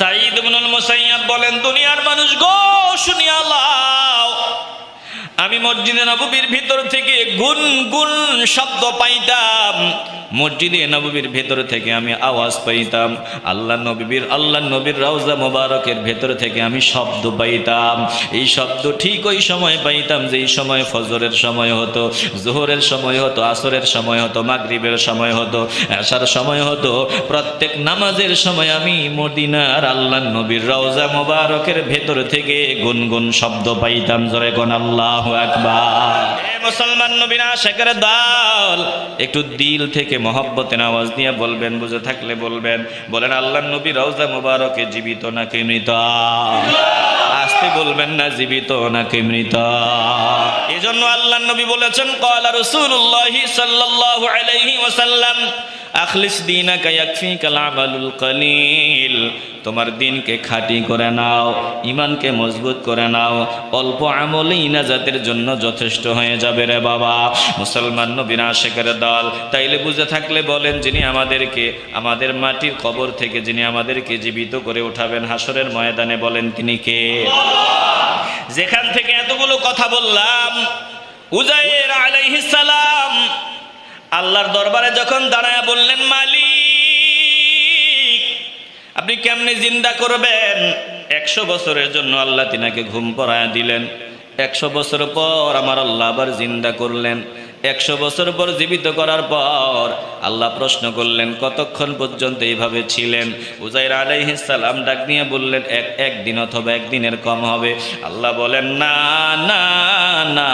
সাঈদ ইবনুল মুসাইয়াব বলেন, দুনিয়ার মানুষ গো, শুনিয়া লাও। আমি মসজিদে নববীর ভিতর থেকে গুন গুন শব্দ পাইতাম। মসজিদে নববীর ভেতর থেকে আমি আওয়াজ পাইতাম আল্লাহ নবীর আল্লাহ নবীর রওজা মোবারকের ভেতর থেকে আমি শব্দ পাইতাম। এই শব্দ ঠিক ওই সময় পাইতাম যে এই সময় ফজরের সময় হতো জোহরের সময় হতো আসরের সময় হতো মাগরিবের সময় হতো আসার সময় হতো। প্রত্যেক নামাজের সময় আমি মদিনার আল্লাহ নবীর রওজা মোবারকের ভেতর থেকে গুনগুন শব্দ পাইতাম। জোরে কোন আল্লাহ আকবার। এ মুসলমান নবীনা শেখের দল। একটু দিল থেকে মহব্বতের আওয়াজ নিয়ে বলবেন, বুঝে থাকলে বলবেন, বলেন আল্লাহ নবী রওজা মুবারকে জীবিত নাকি মৃত? আসতে বলবেন না, জীবিত নাকি মৃত? এজন্য জন্য আল্লাহ নবী বলেছেন কলা রসুল্লাহ সাল্লাহ আলাইহি ওয়াসাল্লাম আখলিস দিনাকা ইয়াকফিকাল আমালুল কলিল। তোমার দিনকে খাঁটি করে নাও ইমানকে মজবুত করে নাও। অল্প আমলেই নাজাতের জন্য যথেষ্ট হয়ে যাবে রে বাবা। মুসলমান নবীন আশেকের দল, তাইলে বুঝে থাকলে বলেন যিনি আমাদেরকে, আমাদের মাটির কবর থেকে যিনি আমাদেরকে জীবিত করে উঠাবেন হাসরের ময়দানে বলেন তিনি কে? যেখান থেকে এতগুলো কথা বললাম, উজাইর আলাইহিস সালাম আল্লাহর দরবারে যখন দাঁড়ায় বললেন, মালিক, আপনি কেমনে জিন্দা করবেন? একশো বছরের জন্য আল্লাহ তিনাকে ঘুম পড়ায় দিলেন। একশো বছর পর আমার আল্লাহ আবার জিন্দা করলেন। একশো বছর পর জীবিত করার পর আল্লাহ প্রশ্ন করলেন, কতক্ষণ পর্যন্ত এইভাবে ছিলেন? উজাইর আলাইহিসালাম ডাক নিয়ে বললেন, এক, একদিন অথবা একদিনের কম হবে। আল্লাহ বলেন, না না না,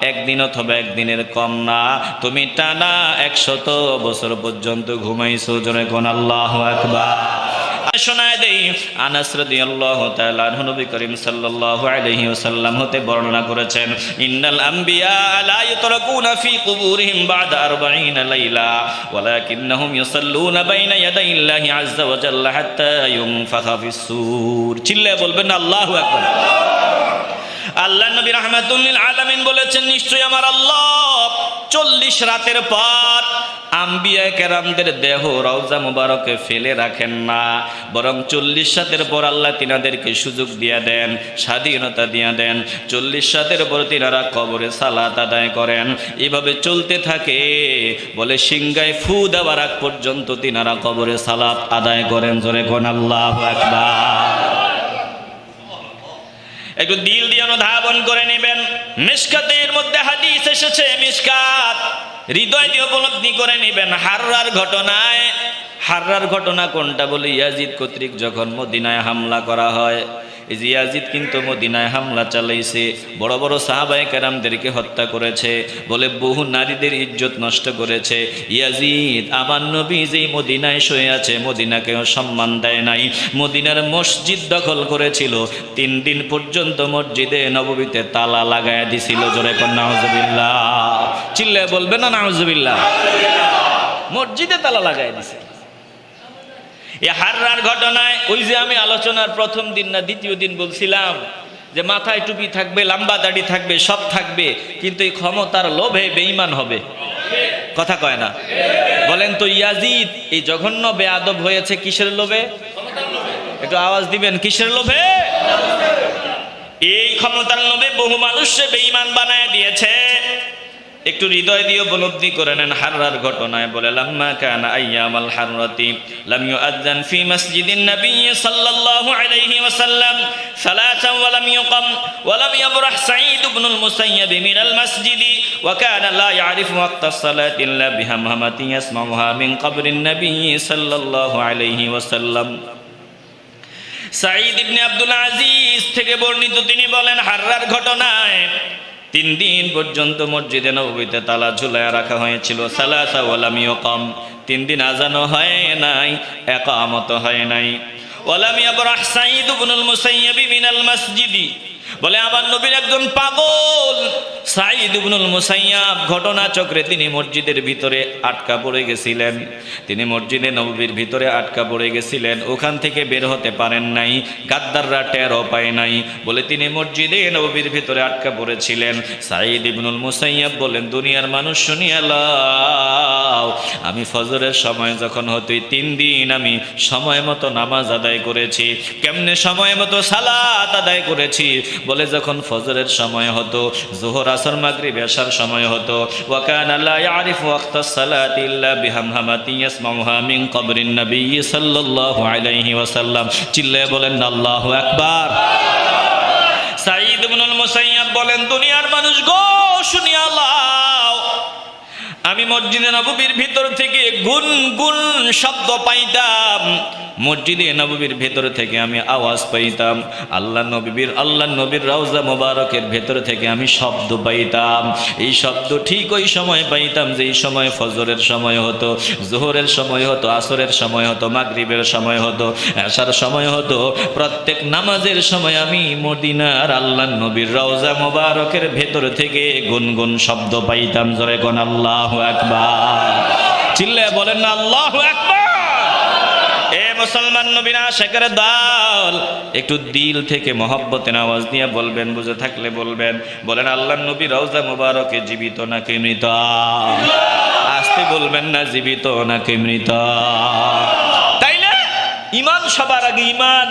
একদিন অথবা একদিনের কম না। তুমি টানা একশত বছর পর্যন্ত ঘুমাইছো। জোরে কোন আল্লাহ আকবার। শোনায় দেই করিম হতে বর্ণনা করেছেন লা ইতরাকুনা ফি কুবুরিহিম বাদা 40 লাইলা, ওয়ালাকিন্নাহুম ইউসাল্লুনা বাইনা ইয়াদাই আল্লাহি আযজা ওয়া জাল্লা হাত্তা ইউনফাখা ফিস সূর চিল্লায় বলবেন, আল্লাহু আল্লাহ নবী রহমাতুল্লিল আলামিন বলেছেন, নিশ্চয়ই আমার আল্লাহ চল্লিশ রাতের পর আম্বিয়া কেরামদের দেহ রওজা মুবারকে ফেলে রাখেন না, বরং চল্লিশ সাতের পর আল্লাহ তিনাদেরকে সুযোগ দিয়ে দেন, স্বাধীনতা দিয়ে দেন। চল্লিশ সাতের পর তিনারা কবরে সালাত আদায় করেন। এভাবে চলতে থাকে, বলে সিংগায় ফু দেওয়ার আগ পর্যন্ত তিনারা কবরে সালাত আদায় করেন। জোরে কোন আল্লাহ একটু দিল দিয়ে অনুধাবন করে নেবেন। মিসকাতের মধ্যে হাদিস এসেছে, মিসকাত। হৃদয় দিয়ে উপলব্ধি করে নেবেন হাররার ঘটনায়। হাররার ঘটনা কোনটা বলে? ইয়াজিদ কর্তৃক যখন মদিনায় হামলা করা হয় ইয়াজিদ কিন্তু মদিনায় হামলা চালাইছে। বড় বড় সাহাবাই কেরামদেরকে হত্যা করেছে, বলে বহু নারীদের ইজ্জত নষ্ট করেছে। ইয়াজিদ, আমার নবী যেই মদিনায় শুয়ে আছে, মদিনাকেও সম্মান দেয় নাই। মদিনার মসজিদ দখল করেছিল। তিন দিন পর্যন্ত মসজিদে নববীতে তালা লাগায় দিছিল। জোরে নাউজুবিল্লাহ। চিল্লায় বলবে না, নাউজুবিল্লাহ? মসজিদে তালা লাগায় দিছে। এ হাররার ঘটনায় ওই যে আমি আলোচনার প্রথম দিন না দ্বিতীয় দিন বলছিলাম যে মাথায় টুপি থাকবে, লম্বা দাড়ি থাকবে, সব থাকবে, কিন্তু এই ক্ষমতার লোভে বেঈমান হবে। কথা কয় না? বলেন তো ইয়াজিদ, এই জঘন্য বেয়াদব হয়েছে কিসের লোভে? একটু আওয়াজ দিবেন, কিসের লোভে? এই ক্ষমতার লোভে বহু মানুষে বেঈমান বানায় দিয়েছে। একটু হৃদয় দিয়ে উপলব্ধি করে নেন হাররার ঘটনায়। বলে, লাম্মা কান আইয়াম আল হাররাতি, লাম ইউআযান ফি মসজিদিন নবী সাল্লাল্লাহু আলাইহি ওয়াসাল্লাম সালাতান ওয়া লাম ইউকাম ওয়া লাম ইয়াবরাহ সাঈদ ইবনে আল মুসাইয়্যিব মিন আল মসজিদ ওয়া কানা লা ইয়ারিফু ওয়াক্ত আস-সালাত ইল্লা বিহামহামাতি ইয়াসমাউহা মিন কবরিন নবী সাল্লাল্লাহু আলাইহি ওয়াসাল্লাম। সাঈদ ইবনে আব্দুল আজিজ থেকে বর্ণিত তিনি বলেন, হাররার ঘটনায় তিন দিন পর্যন্ত মসজিদে নবীতে তালা ঝুলায় রাখা হয়েছিল। সালাসা ওলামিও কম তিন দিন আজানো হয় নাই একামত হয় নাই। ওলামিয়া আবরাহ সাইদ ইবনুল মুসাইয়্যিব মিনাল মসজিদি। বলে, আমার নবীর একজন পাগল সাইদ ইবনুল মুসাইয়াব ঘটনা চক্রে তিনি মসজিদের ভিতরে আটকা পড়ে গেছিলেন। তিনি মসজিদে নববীর ভিতরে আটকা পড়ে গেছিলেন। ওখান থেকে বের হতে পারেন নাই, গাদ্দাররা টেরও পায় নাই বলে তিনি মসজিদে নববীর ভিতরে আটকা পড়েছিলেন। সাইদ ইবনুল মুসাইয়াব বলেন, দুনিয়ার মানুষ শুনিয়া লাও, আমি ফজরের সময় যখন হতোই তিন দিন আমি সময় মতো নামাজ আদায় করেছি, কেমনে সময় মতো সালাত আদায় করেছি? বলে যখন ফজরের সময় হতো, জোহর আসর মাগরিব এশার সময় হতো। ওয়াকান লা ইয়ারিফু ওয়াক্তাস সালাতি ইল্লা বিহামহামাতি ইয়াসমাউহা মিন কবরিন নবী সাল্লাল্লাহু আলাইহি ওয়াসাল্লাম। চিল্লায়ে বলেন, আল্লাহু আকবার। সাঈদ ইবনুল মুসাইয়াব বলেন, দুনিয়ার মানুষ গো, শুনিয়া লাও। আমি মসজিদে নববীর ভিতর থেকে গুন গুন শব্দ পাইতাম। মসজিদে নববীর ভেতর থেকে আমি আওয়াজ পাইতাম, আল্লাহ নবীর আল্লাহ নবীর রওজা মোবারকের ভেতর থেকে আমি শব্দ পাইতাম। এই শব্দ ঠিক ওই সময় পাইতাম যে এই সময় ফজরের সময় হতো, জোহরের সময় হতো, আসরের সময় হতো, মাগরিবের সময় হতো, আসার সময় হতো। প্রত্যেক নামাজের সময় আমি মদিনার আল্লাহ নবীর রওজা মোবারকের ভেতর থেকে গুনগুন শব্দ পাইতাম। জোরে কোন আল্লাহ একবার চিল্লে বলেন আল্লাহ একবার এ মুসলমান নবীনা শেখের দল। একটু দিল থেকে মহব্বতের আওয়াজ দিয়ে বলবেন, বুঝে থাকলে বলবেন। বলেন আল্লাহ নবী রওজা মুবারকে জীবিত নাকি মৃত? আসতে বলবেন না, জীবিত নাকি মৃত? তাইলে ইমান সবার আগে ইমান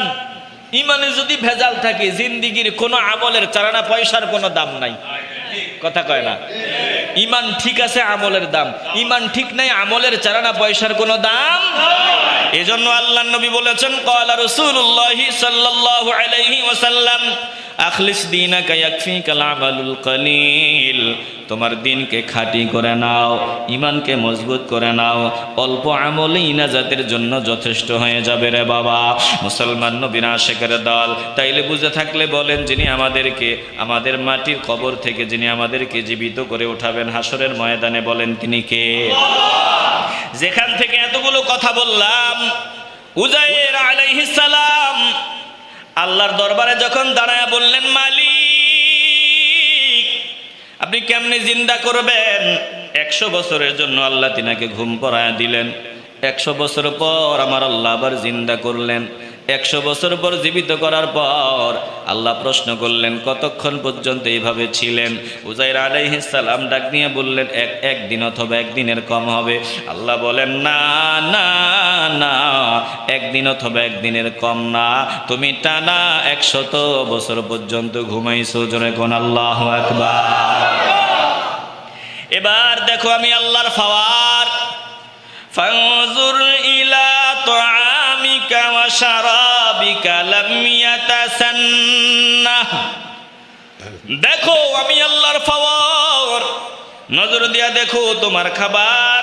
ইমানে যদি ভেজাল থাকে, জিন্দিগির কোনো আমলের চারানা পয়সার কোনো দাম নাই। কথা কয় না। ইমান ঠিক আছে, আমলের দাম। ইমান ঠিক নাই, আমলের চারানা পয়সার কোনো দাম? এজন্য আল্লাহ নবী বলেছেন, কলা রসুল্লাহ সাল্লাহ আলাইহি ওয়াসাল্লাম আখলিস দিনাকা ইয়াকফিকাল আমালুল কলিল। তোমার দিনকে খাঁটি করে নাও ইমানকে মজবুত করে নাও, অল্প আমলেই নাজাতের জন্য যথেষ্ট হয়ে যাবে রে বাবা। মুসলমান নবীন আশেকের দল, তাইলে বুঝে থাকলে বলেন যিনি আমাদেরকে, আমাদের মাটির কবর থেকে যিনি আমাদেরকে জীবিত করে উঠাবেন হাসরের ময়দানে বলেন তিনি কে? যেখান থেকে এতগুলো কথা বললাম, উজাইর আলাইহিস সালাম আল্লাহর দরবারে যখন দাঁড়ায় বললেন, মালিক, আপনি কেমনি জিন্দা করবেন? একশো বছরের জন্য আল্লাহ তিনাকে ঘুম পড়ায় দিলেন। একশো বছর পর আমার আল্লাহ আবার জিন্দা করলেন। একশো বছর পর জীবিত করার পর আল্লাহ প্রশ্ন করলেন, কতক্ষণ পর্যন্ত এইভাবে ছিলেন? উজাইর সালাম ডাক নিয়ে বললেন, এক, একদিন অথবা একদিনের কম হবে। আল্লাহ বলেন, না না না, একদিন অথবা একদিনের কম না। তুমি টানা একশত বছর পর্যন্ত ঘুমাইছো জনে কোন আল্লাহ এবার দেখো আমি আল্লাহর ফাওয়ার। ফানজুর ইলা দেখো, আমি আল্লাহর ফাওয়ার। নজর দিয়া দেখো, তোমার খাবার,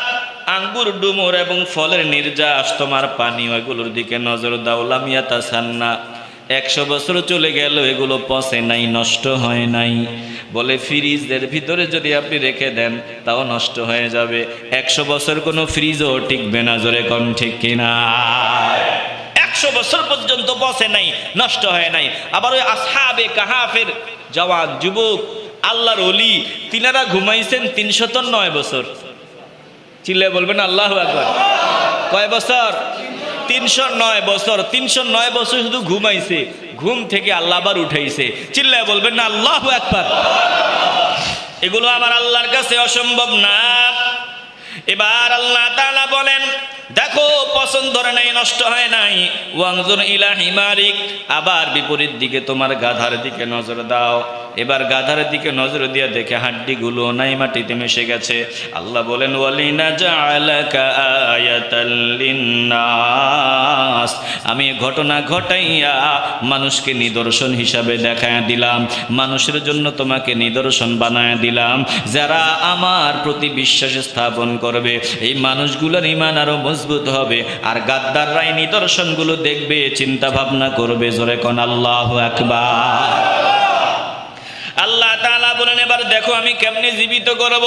আঙ্গুর, ডুমুর এবং ফলের নির্যাস, তোমার পানি ওইগুলোর দিকে নজর দাও লামিয়া তাসান্না একশো বছর চলে গেল, এগুলো পচে নাই, নষ্ট হয় নাই। বলে, ফ্রিজের ভিতরে যদি আপনি রেখে দেন, তাও নষ্ট হয়ে যাবে। একশো বছর কোনো ফ্রিজও টিকবে না, জোরে কন ঠিক কিনা? একশো বছর পর্যন্ত বসে নাই, নষ্ট হয় নাই। আবার ওই আসহাবে কাহাফের জওয়ান যুবক, আল্লাহর অলি তিনারা ঘুমাইছেন তিনশত নয় বছর। চিল্লে বলবেন, আল্লাহ একবার কয় বছর? তিনশো নয় বছর, তিনশো নয় বছর শুধু ঘুমাইছে, ঘুম থেকে আল্লাহ আবার উঠাইছে। চিল্লায় বলবেন, না, আল্লাহ একবার এগুলো আমার আল্লাহর কাছে অসম্ভব না। এবার আল্লাহ তাআলা বলেন, দেখো, পছন্দ নাই, নষ্ট হয় নাই। ওয়াংজুর ইলা হিমারিক আবার বিপরীত দিকে তোমার গাধার দিকে নজর দাও। এবার গাধার দিকে নজর দিয়ে দেখে হাড্ডিগুলো নাই মাটিতে মিশে গেছে। আল্লাহ বলেন আমি ঘটনা ঘটাইয়া মানুষকে নিদর্শন হিসাবে দেখায় দিলাম। মানুষের জন্য তোমাকে নিদর্শন বানায় দিলাম। যারা আমার প্রতি বিশ্বাস স্থাপন করবে, এই মানুষগুলোর ইমান আরও মজবুত হবে। আর গাদ্দাররাই নিদর্শনগুলো দেখবে চিন্তা ভাবনা করবে। জোরে কোন আল্লাহ তাআলা বলেন, এবার দেখো আমি কেমনে জীবিত করব?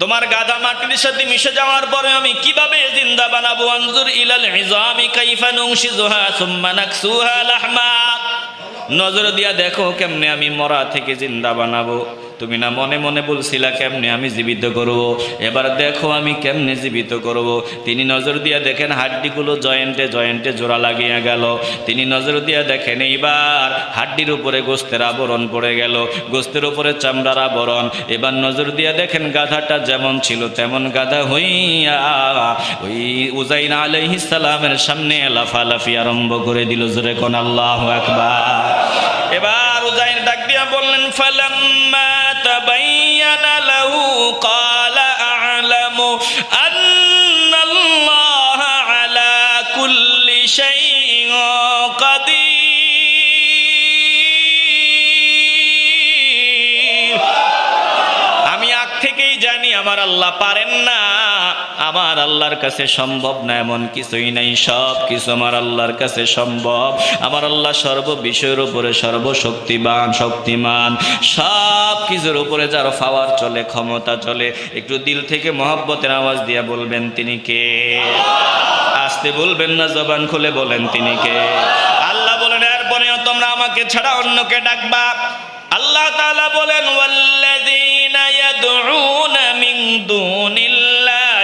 তোমার গাধা মাটির সাথে মিশে যাওয়ার পরে আমি কীভাবে জিন্দা বানাবো? আনজুর ইলাল হিজামি কাইফা জোহা সুম্মা নাকসুহা লাহমা। নজর দিয়া দেখো কেমনে আমি মরা থেকে জিন্দা বানাবো। তুমি না মনে মনে বলছিলা কেমনে আমি জীবিত করব? এবার দেখো আমি কেমনে জীবিত করব? তিনি নজর দিয়া দেখেন হাড্ডিগুলো জয়েন্টে জয়েন্টে জোড়া লাগিয়ে গেল। তিনি নজর দিয়া দেখেন এইবার হাড্ডির উপরে গোস্তের আবরণ পড়ে গেল। গোস্তের উপরে চামড়ার আবরণ। এবার নজর দিয়া দেখেন গাধাটা যেমন ছিল তেমন গাধা হইয়া ওই উজাইন আলাইহিস সালামের সামনে লাফালাফি আরম্ভ করে দিল। জোরে কোন আল্লাহ একবার এবার উজাইন ডাক দিয়া বললেন, ফালাম্মা তাবাইয়ানা লাহু ক্বালা আ'লামু আন্নাল্লাহা আলা কুল্লি শাইইন কাদির আমি আগ থেকেই জানি আমার আল্লাহ পারেন না। আমার আল্লাহর কাছে সম্ভব না, এমন কিছুই নাই, সব কিছু আমার আল্লাহর কাছে সম্ভব। আমার আল্লাহ সর্ব বিষয়ের উপরে সর্বশক্তিবান, শক্তিমান। সব কিছুর উপরে যার পাওয়ার চলে, ক্ষমতা চলে, একটু দিল থেকে মহব্বতের আওয়াজ দিয়া বলবেন, তিনি কে? আসতে বলবেন না, জবান খুলে বলেন, তিনি কে? আল্লাহ বলেন, এরপরেও তোমরা আমাকে ছাড়া অন্যকে ডাকবা? আল্লাহ তাআলা বলেন, ওয়াল্লাযীনা ইয়াদউনা মিন দুনিল্লাহি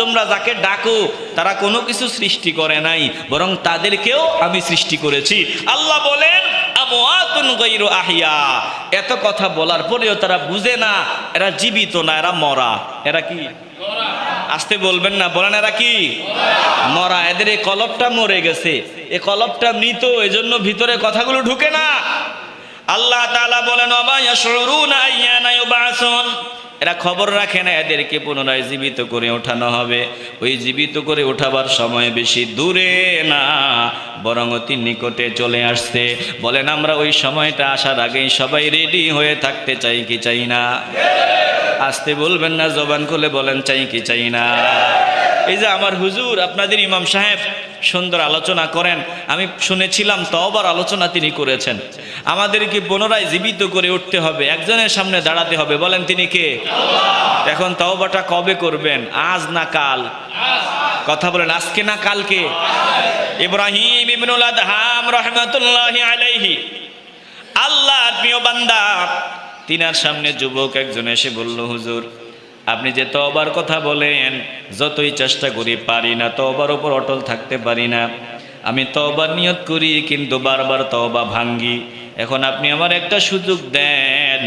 তোমরা যাকে ডাকো, তারা কোনো কিছু সৃষ্টি করে নাই, বরং তাদেরকেও আমি সৃষ্টি করেছি। আল্লাহ বলেন আহিয়া। এত কথা বলার পরেও তারা বুঝে না, এরা জীবিত না, এরা মরা। এরা কি? আসতে বলবেন না, বলেন এরা কি? মরা। এদের এই কলপটা মরে গেছে। এ কলপটা মৃত, এজন্য ভিতরে কথাগুলো ঢুকে না। আল্লাহ তাআলা বলেন এরা খবর রাখে না, এদেরকে পুনরায় জীবিত করে ওঠানো হবে। ওই জীবিত করে ওঠাবার সময় বেশি দূরে না, বরং অতি নিকটে চলে আসছে বলেন, আমরা ওই সময়টা আসার আগেই সবাই রেডি হয়ে থাকতে চাই কি চাই না? আসতে বলবেন না, জবান খুলে বলেন, চাই কি চাই না? এই যে আমার হুজুর, আপনাদের ইমাম সাহেব সুন্দর আলোচনা করেন। আমি শুনেছিলাম তবার আলোচনা তিনি করেছেন। আমাদেরকে পুনরায় জীবিত করে উঠতে হবে, একজনের সামনে দাঁড়াতে হবে। বলেন তিনি কে? এখন তওবাটা কবে করবেন? আজ না কাল? কথা বলেন, আজকে না কালকে? ইব্রাহিম ইবনুল আদহাম রহমাতুল্লাহি আলাইহি। আল্লাহর প্রিয় বান্দা, তিনার সামনে যুবক একজন এসে বলল, হুজুর আপনি যে তবার কথা বলেন, যতই চেষ্টা করি পারি না তবার ওপর অটল থাকতে পারি না। আমি তবার নিয়ত করি, কিন্তু বারবার তবা ভাঙ্গি। এখন আপনি আমার একটা সুযোগ দেন,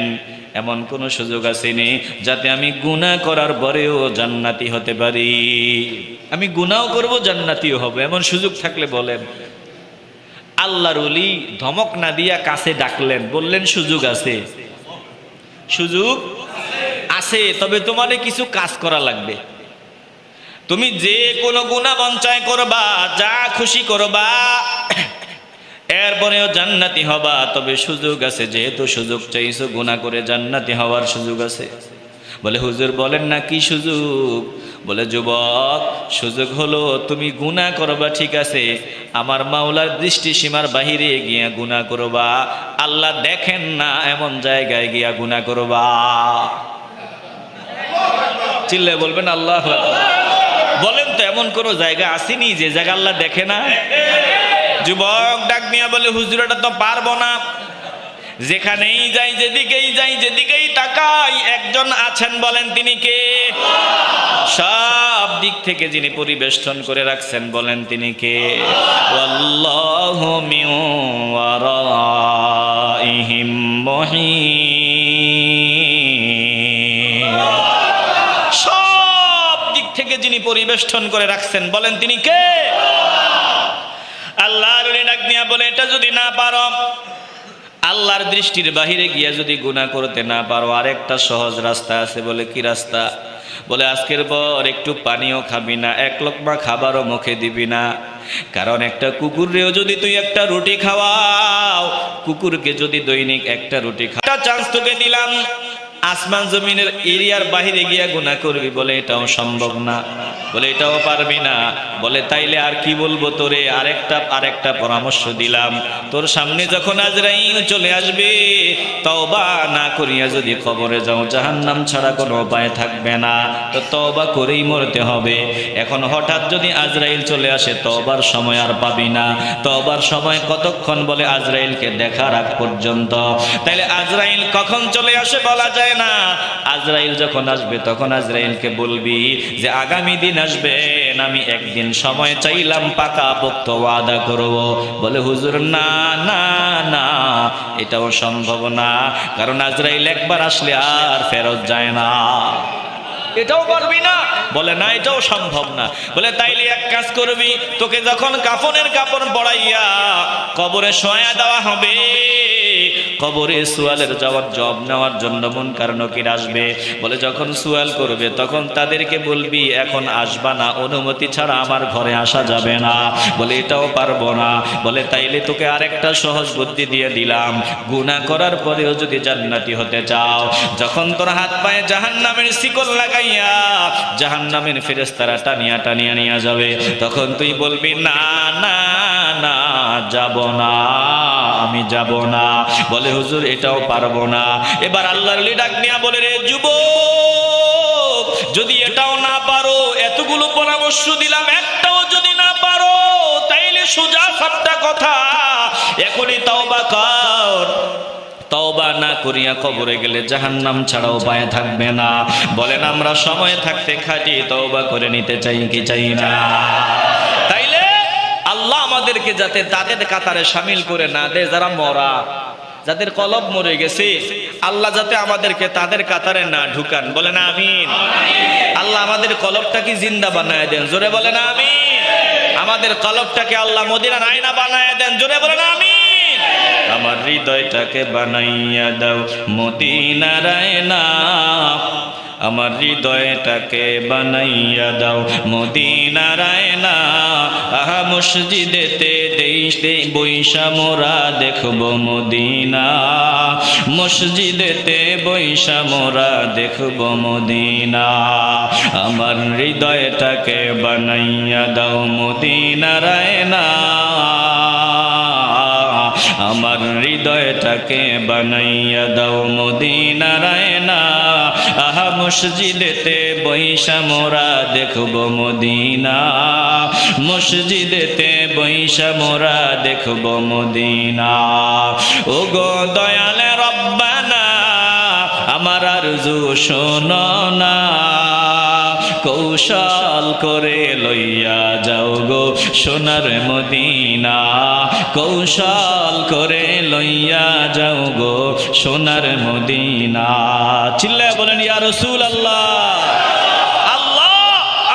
এমন কোনো সুযোগ আসেনি যাতে আমি গুণা করার পরেও জান্নাতি হতে পারি। আমি গুনাও করব, জান্নাতিও হবে, এমন সুযোগ থাকলে বলেন। আল্লাহর ধমক না দিয়া কাছে ডাকলেন, বললেন সুযোগ আছে। সুযোগ আছে, তবে তোমারে কিছু কাজ করা লাগবে। তুমি যে কোনো গুণা বঞ্চয় করবা, যা খুশি করবা, এরপরেও জান্নাতি হবা, তবে সুযোগ আছে, যেহেতু সুযোগ চাইছো গুণা করে জান্নাতি হওয়ার সুযোগ আছে। বলে, হুজুর বলেন না কি সুযোগ? বলে, যুবক, সুযোগ হলো তুমি গুণা করবা, ঠিক আছে, আমার মাওলার দৃষ্টি সীমার বাহিরে গিয়া গুণা করবা, আল্লাহ দেখেন না এমন জায়গায় গিয়া গুণা করবা। চিল্লে বলবেন, আল্লাহ বলেন তো, এমন কোন জায়গা আসেনি যে জায়গা আল্লাহ দেখে না? যুবক ডাক নিয়ে বলে, হুজুর, এটা তো পারব না। যেখানেই যাই, যেদিকেই যাই, যেদিকেই তাকাই, একজন আছেন বলেন তিনি কে? সব দিক থেকে যিনি পরিবেষ্টন করে রাখছেন বলেন তিনি কে? আল্লাহু যিনি পরিবেষ্টন করে রাখছেন, বলেন তিনি কে? আল্লাহর উনি ডাক বলে, এটা যদি না পারো, আল্লাহর দৃষ্টির বাহিরে গিয়া যদি গুনাহ করতে না পারো, আরেকটা সহজ রাস্তা আছে বলে কি রাস্তা? বলে, আজকের পর একটু পানিও খাবি না, এক লোকমা খাবারও মুখে দিবি না। কারণ একটা কুকুরেও যদি তুই একটা রুটি খাওয়াও, কুকুরকে যদি দৈনিক একটা রুটি খা চান্স তোকে দিলাম। আসমান জমিনের এরিয়ার বাহিরে গিয়া গুণা করবি বলে এটাও সম্ভব না। বলে এটাও পারবি না। বলে তাইলে আর কি বলব তোরে? আরেকটা আরেকটা পরামর্শ দিলাম। তোর সামনে যখন আজরাইল চলে আসবে, তওবা না করিয়া যদি খবরে যাও, জাহান্নাম ছাড়া কোনো উপায় থাকবে না। তো তওবা করেই মরতে হবে। এখন হঠাৎ যদি আজরাইল চলে আসে, তওবার সময় আর পাবি না। তওবার সময় কতক্ষণ বলে আজরাইলকে দেখার আগ পর্যন্ত? তাইলে আজরাইল কখন চলে আসে বলা যায়? না। আজরাইল যখন আসবে তখন আজরাইলকে বলবি যে আগামী দিন আসবেন আমি একদিন সময় চাইলাম পাকা পোক্ত ওয়াদা করব। বলে হুজুর না না না এটাও সম্ভব না। কারণ আজরাইল একবার আসলে আর ফেরত যায় না। এটাও পারবি না। বলে না এটাও সম্ভব না। বলে তাইলে এক কাজ করবি তোকে যখন কাফনের কাপড় পড়াইয়া কবরে শোয়া দেওয়া হবে কবরে সুয়ালের জবাব জব নেওয়ার জন্য মন কারণকির আসবে। বলে যখন সুয়াল করবে, তখন তাদেরকে বলবি, এখন আসবা না, অনুমতি ছাড়া আমার ঘরে আসা যাবে না। বলে, এটাও পারব না। বলে, তাইলে তোকে আরেকটা সহজ বুদ্ধি দিয়ে দিলাম। গুনাহ করার পরেও যদি জান্নাতি হতে চাও, যখন তোর হাত পায়ে জাহান নামের শিকল লাগাইয়া জাহান নামের ফেরেস্তারা টানিয়া টানিয়া নিয়ে যাবে, তখন তুই বলবি, না না না, যাব না। আমি যাব না। বলে, হুজুর, এটাও পারব না। এবার আল্লাহর ডাক নিয়া বলে, রে যুব যদি এটাও না পারো, এতগুলো পরামর্শ দিলাম, একটাও যদি না পারো, তাইলে সোজা সাতটা কথা। এখনই তাওবা কর। তওবা না করিয়া কবরে গেলে জাহান্নাম ছাড়া উপায় থাকবে না। বলেন, আমরা সময় থাকতে খাটি তওবা করে নিতে চাই কি চাই না? আমাদেরকে যাতে তাদের কাতারে সামিল করে না দেয় যারা মরা, যাদের কলব মরে গেছে, আল্লাহ যাতে আমাদেরকে তাদের কাতারে না ঢুকান। বলে না আমিন। আল্লাহ আমাদের কলবটাকে জিন্দা বানায় দেন। জোরে বলে না আমি আমাদের কলবটাকে আল্লাহ মদিনা আয়না বানায় দেন। জোরে বলে না আমিন। আমার হৃদয়টাকে বানাইয়া দাও মদিনার আয়না আমার হৃদয়টাকে বানাইয়া দাও মদিনার আয়না আহা মসজিদেতে দেশ দে বৈশা মোরা দেখব মদিনা। মসজিদেতে বৈশা মোরা দেখব মদিনা। আমার হৃদয়টাকে বানাইয়া দাও মদিনার আয়না আমার হৃদয়টাকে বানাইয়া দাও মদিনার আয়না আহা মসজিদেতে বৈশা মোরা দেখব মদিনা। মসজিদেতে বৈশা মোরা দেখব মদিনা। ও গো দয়ালে রব্বানা, আমার আরজু শোনো না। কৌশল করে লইয়া যাও গো সোনার মদিনা। কৌশল করে লইয়া যাও গো সোনার মদিনা। চিল্লায় বলেন, ইয়া রসুল আল্লাহ আল্লাহ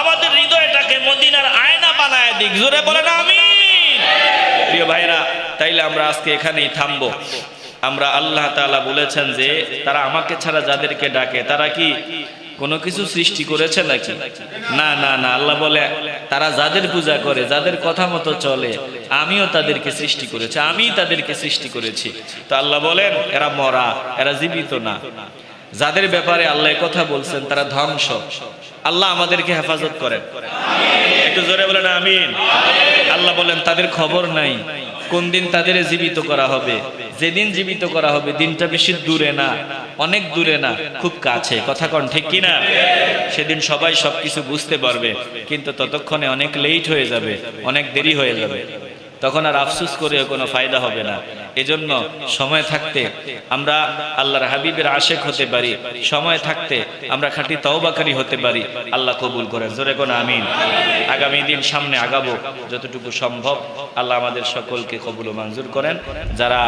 আমাদের হৃদয়টাকে মদিনার আয়না বানায় দিক। জোরে বলেন আমি প্রিয় ভাইরা, তাইলে আমরা আজকে এখানেই থামবো। আমরা আল্লাহ তাআলা বলেছেন যে তারা আমাকে ছাড়া যাদেরকে ডাকে, তারা কি কোনো কিছু সৃষ্টি করেছে নাকি? না না না, আল্লাহ বলে, তারা যাদের পূজা করে, যাদের কথা মতো চলে, আমিও তাদেরকে সৃষ্টি করেছি আমি তাদেরকে সৃষ্টি করেছি। তো আল্লাহ বলেন, এরা মরা, এরা জীবিত না। যাদের ব্যাপারে আল্লাহ কথা বলছেন, তারা ধ্বংস। আল্লাহ আমাদেরকে হেফাজত করেন। একটু জোরে বলেন, আমিন। আল্লাহ বলেন, তাদের খবর নাই। কোন দিন তাদের জীবিত করা হবে? যেদিন জীবিত করা হবে, দিনটা বেশি দূরে না, অনেক দূরে না, খুব কাছে। কথা কন ঠিক কিনা? সেদিন সবাই সবকিছু বুঝতে পারবে, কিন্তু ততক্ষণে অনেক লেট হয়ে যাবে, অনেক দেরি হয়ে যাবে। তখন আর আফসুস করেও কোনো ফায়দা হবে না। এজন্য সময় থাকতে আমরা আল্লাহর হাবিবের আশেক হতে পারি। সময় থাকতে আমরা খাঁটি তওবাকারী হতে পারি। আল্লাহ কবুল করেন। জোরে কোন আমিন। আগামী দিন সামনে আগাবো। যতটুকু সম্ভব আল্লাহ আমাদের সকলকে কবুল ও মঞ্জুর করেন। যারা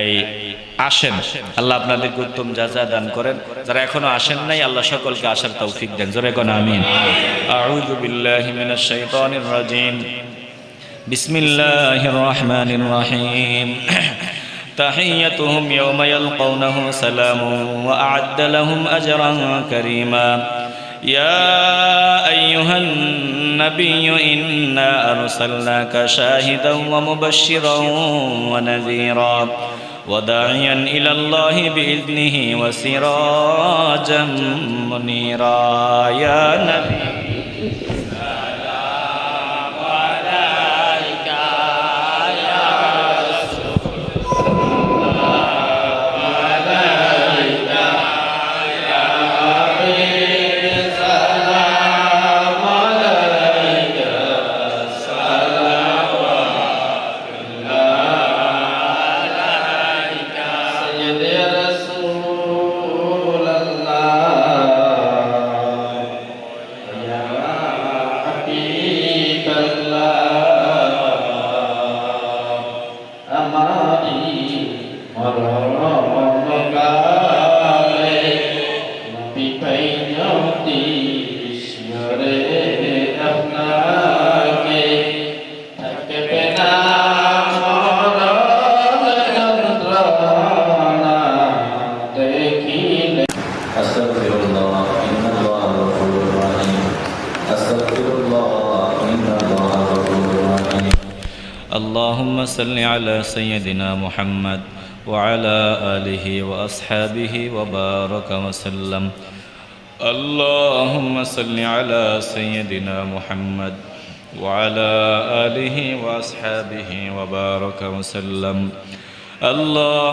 এই আসেন, আল্লাহ আপনাদেরকে উত্তম যাজা দান করেন। যারা এখনও আসেন নাই, আল্লাহ সকলকে আসার তৌফিক দেন। জোরে কোন আমিন। আউযু বিল্লাহি মিনাশ শাইতানির রাজিম। بسم الله الرحمن الرحيم تحيتهم يوم يلقونه سلام وأعد لهم أجرا كريما يا أيها النبي إنا أرسلناك شاهدا ومبشرا ونذيرا وداعيا إلى الله بإذنه وسراجا منيرا يا نبي صل على سيدنا محمد وعلى آله وأصحابه وبارك وسلم. اللهم صل على سيدنا محمد وعلى آله وأصحابه وبارك وسلم. الله